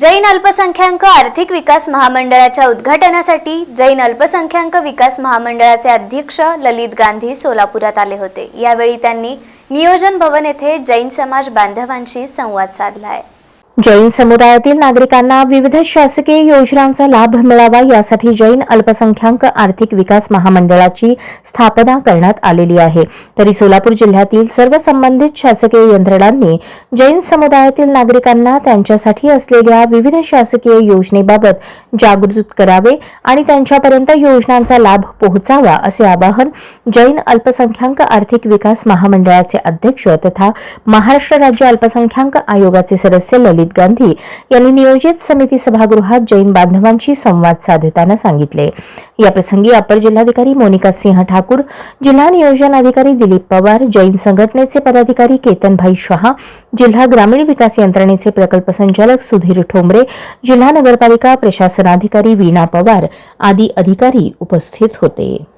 जैन अल्पसंख्याक आर्थिक विकास महामंडळाच्या उद्घाटनासाठी जैन अल्पसंख्याक विकास महामंडळाचे अध्यक्ष ललित गांधी सोलापुरात आले होते. यावेळी त्यांनी नियोजन भवन येथे जैन समाज बांधवांशी संवाद साधला आहे. जैन समुदायातील नागरिकांना विविध शासकीय योजनांचा लाभ मिळावा यासाठी जैन अल्पसंख्याक आर्थिक विकास महामंडळाची स्थापना करण्यात आलेली आहे. तरी सोलापूर जिल्ह्यातील सर्व संबंधित शासकीय यंत्रणांनी जैन समुदायातील नागरिकांना त्यांच्यासाठी असलेल्या विविध शासकीय योजनेबाबत जागृत करावे आणि त्यांच्यापर्यंत योजनांचा लाभ पोहोचावा असे आवाहन जैन अल्पसंख्याक आर्थिक विकास महामंडळाचे अध्यक्ष तथा महाराष्ट्र राज्य अल्पसंख्याक आयोगाचे सदस्य ललित गांधी यांनी नियोजित समिती सभागृहात जैन बांधवांशी संवाद साधताना सांगितले. याप्रसंगी अपर जिल्हाधिकारी मोनिका सिंह ठाकूर जिल्हा नियोजन अधिकारी दिलीप पवार जैन संघटनेचे पदाधिकारी केतनभाई शहा जिल्हा ग्रामीण विकास यंत्रणेचे प्रकल्प संचालक सुधीर ठोंबरे जिल्हा नगरपालिका प्रशासनाधिकारी वीणा पवार आदी अधिकारी उपस्थित होते.